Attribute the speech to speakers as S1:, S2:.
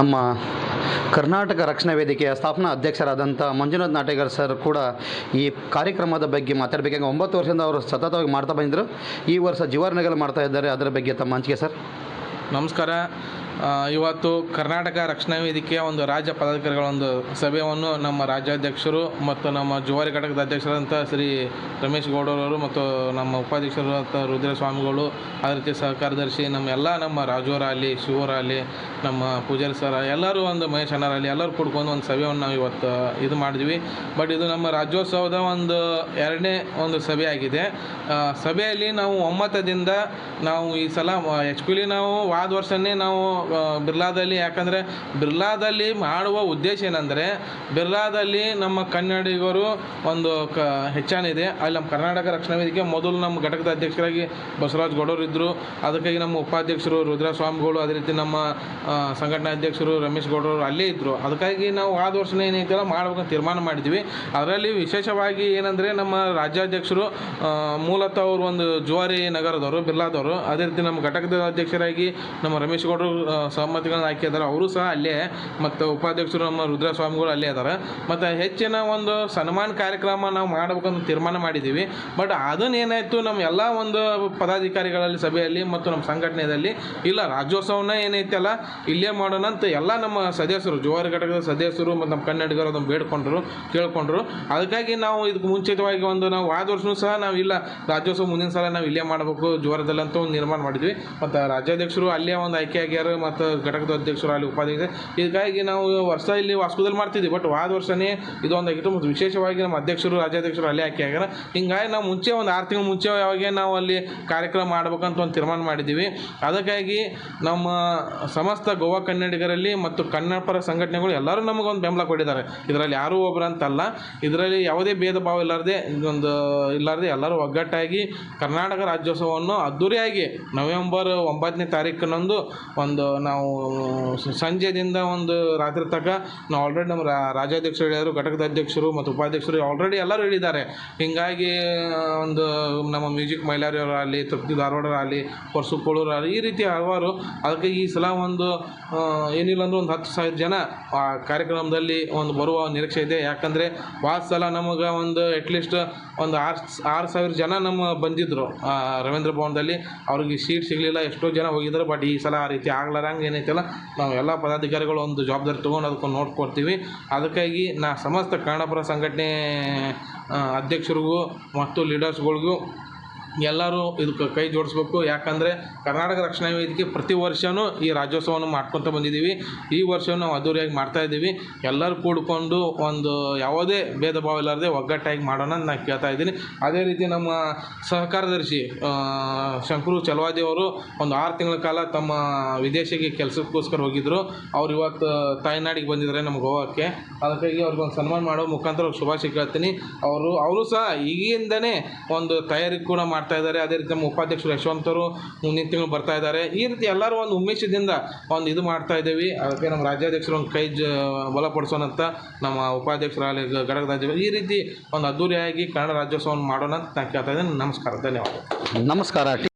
S1: ನಮ್ಮ ಕರ್ನಾಟಕ ರಕ್ಷಣಾ ವೇದಿಕೆಯ ಸ್ಥಾಪನಾ ಅಧ್ಯಕ್ಷರಾದಂಥ ಮಂಜುನಾಥ್ ನಾಟೇಗರ್ ಸರ್ ಕೂಡ ಈ ಕಾರ್ಯಕ್ರಮದ ಬಗ್ಗೆ ಮಾತಾಡಬೇಕಾಗ ಒಂಬತ್ತು ವರ್ಷದಿಂದ ಅವರು ಸತತವಾಗಿ ಮಾಡ್ತಾ ಬಂದಿದ್ದರು ಈ ವರ್ಷ ಜೀವನಗಳು ಮಾಡ್ತಾ ಇದ್ದಾರೆ. ಅದರ ಬಗ್ಗೆ ತಮ್ಮ ಹಂಚಿಕೆ ಸರ್?
S2: ನಮಸ್ಕಾರ. ಇವತ್ತು ಕರ್ನಾಟಕ ರಕ್ಷಣಾ ವೇದಿಕೆಯ ಒಂದು ರಾಜ್ಯ ಪದಾಧಿಕಾರಿಗಳ ಒಂದು ಸಭೆಯನ್ನು ನಮ್ಮ ರಾಜ್ಯಾಧ್ಯಕ್ಷರು ಮತ್ತು ನಮ್ಮ ಜುವಾರಿ ಘಟಕದ ಅಧ್ಯಕ್ಷರಾದಂಥ ಶ್ರೀ ರಮೇಶ್ ಗೌಡರವರು ಮತ್ತು ನಮ್ಮ ಉಪಾಧ್ಯಕ್ಷರಾದಂಥ ರುದ್ರ ಸ್ವಾಮಿಗಳು ಅದೇ ರೀತಿ ಸಹ ಕಾರ್ಯದರ್ಶಿ, ನಮ್ಮ ಎಲ್ಲ ನಮ್ಮ ರಾಜುವರಾಗಲಿ ಶಿವರಾಗಲಿ ನಮ್ಮ ಪೂಜಾರಿ ಸರ, ಎಲ್ಲರೂ ಒಂದು ಮಹೇಶ್ ಅಣ್ಣರಾಗಲಿ ಎಲ್ಲರೂ ಕೂಡ್ಕೊಂಡು ಒಂದು ಸಭೆಯನ್ನು ನಾವು ಇವತ್ತು ಇದು ಮಾಡಿದ್ವಿ. ಬಟ್ ಇದು ನಮ್ಮ ರಾಜ್ಯೋತ್ಸವದ ಒಂದು ಎರಡನೇ ಒಂದು ಸಭೆಯಾಗಿದೆ ಸಭೆಯಲ್ಲಿ ನಾವು ಒಮ್ಮತದಿಂದ ನಾವು ಈ ಸಲ ಆ್ಯಕ್ಚುಲಿ ನಾವು ವಾದ ವರ್ಷನೇ ನಾವು ಬಿರ್ಲಾದಲ್ಲಿ, ಯಾಕಂದರೆ ಬಿರ್ಲಾದಲ್ಲಿ ಮಾಡುವ ಉದ್ದೇಶ ಏನಂದರೆ, ಬಿರ್ಲಾದಲ್ಲಿ ನಮ್ಮ ಕನ್ನಡಿಗರು ಒಂದು ಕ, ಹೆಚ್ಚಾನಿದೆ. ಅಲ್ಲಿ ನಮ್ಮ ಕರ್ನಾಟಕ ರಕ್ಷಣಾ ವೇದಿಕೆ ಮೊದಲು ನಮ್ಮ ಘಟಕದ ಅಧ್ಯಕ್ಷರಾಗಿ ಬಸವರಾಜ್ ಗೌಡರು ಇದ್ದರು ಅದಕ್ಕಾಗಿ ನಮ್ಮ ಉಪಾಧ್ಯಕ್ಷರು ರುದ್ರಸ್ವಾಮಿಗಳು, ಅದೇ ರೀತಿ ನಮ್ಮ ಸಂಘಟನಾ ಅಧ್ಯಕ್ಷರು ರಮೇಶ್ ಗೌಡರು ಅಲ್ಲೇ ಇದ್ದರು ಅದಕ್ಕಾಗಿ ನಾವು ಆದ ವರ್ಷ ಏನೈತಲ್ಲ ಮಾಡ್ಬೇಕಂತ ತೀರ್ಮಾನ ಮಾಡಿದ್ವಿ. ಅದರಲ್ಲಿ ವಿಶೇಷವಾಗಿ ಏನಂದರೆ ನಮ್ಮ ರಾಜ್ಯಾಧ್ಯಕ್ಷರು ಮೂಲತಃ ಅವರು ಒಂದು ಜುವಾರಿ ನಗರದವರು, ಬಿರ್ಲಾದವರು. ಅದೇ ರೀತಿ ನಮ್ಮ ಘಟಕದ ಅಧ್ಯಕ್ಷರಾಗಿ ನಮ್ಮ ರಮೇಶ್ ಗೌಡರು ಸಹಮತಿಗಳನ್ನ ಹಾಕಿದ್ದಾರೆ. ಅವರು ಸಹ ಅಲ್ಲೇ, ಮತ್ತು ಉಪಾಧ್ಯಕ್ಷರು ನಮ್ಮ ರುದ್ರಸ್ವಾಮಿಗಳು ಅಲ್ಲೇ ಇದ್ದಾರೆ. ಮತ್ತು ಹೆಚ್ಚಿನ ಒಂದು ಸನ್ಮಾನ ಕಾರ್ಯಕ್ರಮ ನಾವು ಮಾಡಬೇಕಂತ ತೀರ್ಮಾನ ಮಾಡಿದ್ದೀವಿ. ಬಟ್ ಅದನ್ನ ಏನಾಯಿತು ನಮ್ಮ ಎಲ್ಲ ಒಂದು ಪದಾಧಿಕಾರಿಗಳಲ್ಲಿ, ಸಭೆಯಲ್ಲಿ ಮತ್ತು ನಮ್ಮ ಸಂಘಟನೆಯಲ್ಲಿ, ಇಲ್ಲ, ರಾಜ್ಯೋತ್ಸವನ ಏನೈತಲ್ಲ, ಇಲ್ಲೇ ಮಾಡೋಣ ಅಂತ ಎಲ್ಲ ನಮ್ಮ ಸದಸ್ಯರು, ಜುವಾರಿ ಘಟಕದ ಸದಸ್ಯರು ಮತ್ತು ನಮ್ಮ ಕನ್ನಡಿಗರು ಅದನ್ನು ಬೇಡ್ಕೊಂಡ್ರು, ಕೇಳ್ಕೊಂಡ್ರು. ಅದಕ್ಕಾಗಿ ನಾವು ಇದಕ್ಕೆ ಮುಂಚಿತವಾಗಿ ಒಂದು ನಾವು ಆದ ವರ್ಷವೂ ಸಹ ನಾವು ಇಲ್ಲ, ರಾಜ್ಯೋತ್ಸವ ಮುಂದಿನ ಸಲ ನಾವು ಇಲ್ಲೇ ಮಾಡಬೇಕು ಜೋರದಲ್ಲಂತ ಒಂದು ನಿರ್ಮಾಣ ಮಾಡಿದ್ವಿ. ಮತ್ತು ರಾಜ್ಯಾಧ್ಯಕ್ಷರು ಅಲ್ಲೇ ಒಂದು ಆಯ್ಕೆ ಆಗ್ಯಾರ ಮತ್ತು ಘಟಕದ ಅಧ್ಯಕ್ಷರು ಅಲ್ಲಿ ಉಪಾಧ್ಯಕ್ಷ ಇದಕ್ಕಾಗಿ ನಾವು ವರ್ಷ ಇಲ್ಲಿ ವಾಸ್ಕೋದಲ್ಲಿ ಮಾಡ್ತಿದ್ವಿ. ಬಟ್ ವಾದ ವರ್ಷನೇ ಇದೊಂದು ಆಗಿತ್ತು. ಮತ್ತು ವಿಶೇಷವಾಗಿ ನಮ್ಮ ಅಧ್ಯಕ್ಷರು, ರಾಜ್ಯಾಧ್ಯಕ್ಷರು ಅಲ್ಲೇ ಹಾಕಿ ಆಗ್ಯಾರ ಹಿಂಗಾಗಿ ನಾವು ಮುಂಚೆ ಒಂದು ಆರು ತಿಂಗಳು ಮುಂಚೆ ಯಾವಾಗ ನಾವು ಅಲ್ಲಿ ಕಾರ್ಯಕ್ರಮ ಮಾಡ್ಬೇಕಂತ ಒಂದು ತೀರ್ಮಾನ ಮಾಡಿದ್ದೀವಿ. ಅದಕ್ಕಾಗಿ ನಮ್ಮ ಸಮಸ್ತ ಗೋವಾ ಕನ್ನಡಿಗರಲ್ಲಿ ಮತ್ತು ಕನ್ನಡಪರ ಸಂಘಟನೆಗಳು ಎಲ್ಲರೂ ನಮಗೊಂದು ಬೆಂಬಲ ಕೊಟ್ಟಿದ್ದಾರೆ. ಇದರಲ್ಲಿ ಯಾರೂ ಒಬ್ಬರು ಅಂತಲ್ಲ. ಇದರಲ್ಲಿ ಯಾವುದೇ ಭೇದ ಭಾವ ಇಲ್ಲಾರದೆ ಒಂದು ಇಲ್ಲಾರದೆ ಎಲ್ಲರೂ ಒಗ್ಗಟ್ಟಾಗಿ ಕರ್ನಾಟಕ ರಾಜ್ಯೋತ್ಸವವನ್ನು ಅದ್ದೂರಿಯಾಗಿ ನವೆಂಬರ್ ಒಂಬತ್ತನೇ ತಾರೀಕಿನಂದು ಒಂದು ನಾವು ಸಂಜೆದಿಂದ ಒಂದು ರಾತ್ರಿ ತನಕ ನಾವು ಆಲ್ರೆಡಿ ನಮ್ಮ ರಾಜ್ಯಾಧ್ಯಕ್ಷರು ಹೇಳಿದರು, ಘಟಕದ ಅಧ್ಯಕ್ಷರು ಮತ್ತು ಉಪಾಧ್ಯಕ್ಷರು ಆಲ್ರೆಡಿ ಎಲ್ಲರೂ ಹೇಳಿದ್ದಾರೆ. ಹಿಂಗಾಗಿ ಒಂದು ನಮ್ಮ ಮ್ಯೂಸಿಕ್ ಮೈಲಾರಿಯವರಾಗಲಿ ತೃಪ್ತಿ ಧಾರವಾಡರಾಗಲಿ ಪರ್ಸು ಕೋಳೂರಾಗಲಿ ಈ ರೀತಿ ಹಲವಾರು ಅದಕ್ಕೆ ಈ ಸಲ ಒಂದು ಏನಿಲ್ಲ ಅಂದ್ರೆ ಒಂದು ಹತ್ತು ಸಾವಿರ ಜನ ಆ ಕಾರ್ಯಕ್ರಮದಲ್ಲಿ ಒಂದು ಬರುವ ನಿರೀಕ್ಷೆ ಇದೆ. ಯಾಕಂದರೆ ಭಾಳ ಸಲ ನಮಗೆ ಒಂದು ಅಟ್ಲೀಸ್ಟ್ ಒಂದು ಆರು ಆರು ಸಾವಿರ ಜನ ನಮ್ಮ ಬಂದಿದ್ದರು ರವೀಂದ್ರ ಭವನದಲ್ಲಿ. ಅವ್ರಿಗೆ ಸೀಟ್ ಸಿಗಲಿಲ್ಲ, ಎಷ್ಟೋ ಜನ ಹೋಗಿದ್ರು ಬಟ್ ಈ ಸಲ ಆ ರೀತಿ ಆಗ್ಲಾರಂಗೆ ಏನೈತಲ್ಲ, ನಾವು ಎಲ್ಲ ಪದಾಧಿಕಾರಿಗಳು ಒಂದು ಜವಾಬ್ದಾರಿ ತೊಗೊಂಡು ಅದಕ್ಕೆ ನೋಡ್ಕೊಡ್ತೀವಿ ಅದಕ್ಕಾಗಿ ನಾ ಸಮಸ್ತ ಕನ್ನಡಪರ ಸಂಘಟನೆ ಅಧ್ಯಕ್ಷರಿಗೂ ಮತ್ತು ಲೀಡರ್ಸ್ಗಳಿಗೂ ಎಲ್ಲರೂ ಇದಕ್ಕೆ ಕೈ ಜೋಡಿಸ್ಬೇಕು. ಯಾಕಂದರೆ ಕರ್ನಾಟಕ ರಕ್ಷಣಾ ವೇದಿಕೆ ಪ್ರತಿ ವರ್ಷವೂ ಈ ರಾಜ್ಯೋತ್ಸವವನ್ನು ಮಾಡ್ಕೊತ ಬಂದಿದ್ದೀವಿ. ಈ ವರ್ಷವೂ ನಾವು ಅದ್ದೂರಿಯಾಗಿ ಮಾಡ್ತಾ ಇದ್ದೀವಿ. ಎಲ್ಲರೂ ಕೂಡಿಕೊಂಡು ಒಂದು ಯಾವುದೇ ಭೇದ ಭಾವ ಇಲ್ಲಾರದೆ ಒಗ್ಗಟ್ಟಾಗಿ ಮಾಡೋಣ ಅಂತ ನಾನು ಕೇಳ್ತಾ ಇದ್ದೀನಿ. ಅದೇ ರೀತಿ ನಮ್ಮ ಸಹಕಾರದರ್ಶಿ ಶಂಕರು ಚಲವಾದಿ ಅವರು ಒಂದು ಆರು ತಿಂಗಳ ಕಾಲ ತಮ್ಮ ವಿದೇಶಕ್ಕೆ ಕೆಲಸಕ್ಕೋಸ್ಕರ ಹೋಗಿದ್ದರು ಅವ್ರು ಇವತ್ತು ತಾಯ್ನಾಡಿಗೆ ಬಂದಿದ್ದಾರೆ ನಮ್ಮ ಗೋವಾಕ್ಕೆ. ಅದಕ್ಕಾಗಿ ಅವ್ರಿಗೆ ಒಂದು ಸನ್ಮಾನ ಮಾಡೋ ಮುಖಾಂತರ ಶುಭಾಶಯ ಕೇಳ್ತೀನಿ. ಅವರು ಅವರು ಸಹ ಈಗಿಂದನೇ ಒಂದು ತಯಾರಿ ಕೂಡ ಮಾಡ್ತಾ ಇದ್ದಾರೆ. ಅದೇ ರೀತಿ ನಮ್ಮ ಉಪಾಧ್ಯಕ್ಷರು ಯಶವಂತರು ಮುಂದಿನ ತಿಂಗಳು ಬರ್ತಾ ಇದ್ದಾರೆ. ಈ ರೀತಿ ಎಲ್ಲರೂ ಒಂದು ಉಮೇಶದಿಂದ ಒಂದು ಇದು ಮಾಡ್ತಾ ಇದ್ದೀವಿ. ಅದಕ್ಕೆ ನಮ್ಮ ರಾಜ್ಯಾಧ್ಯಕ್ಷರು ಒಂದು ಕೈ ಜ ಬಲಪಡಿಸೋಣಂತ ನಮ್ಮ ಉಪಾಧ್ಯಕ್ಷರಾಗಲಿ ಅಧ್ಯಕ್ಷರು ಈ ರೀತಿ ಒಂದು ಅದ್ದೂರಿಯಾಗಿ ಕನ್ನಡ ರಾಜ್ಯೋತ್ಸವವನ್ನು ಮಾಡೋಣ ಅಂತ ನಾನು ಕೇಳ್ತಾ ಇದ್ದೀನಿ. ನಮಸ್ಕಾರ. ಧನ್ಯವಾದ.
S1: ನಮಸ್ಕಾರ.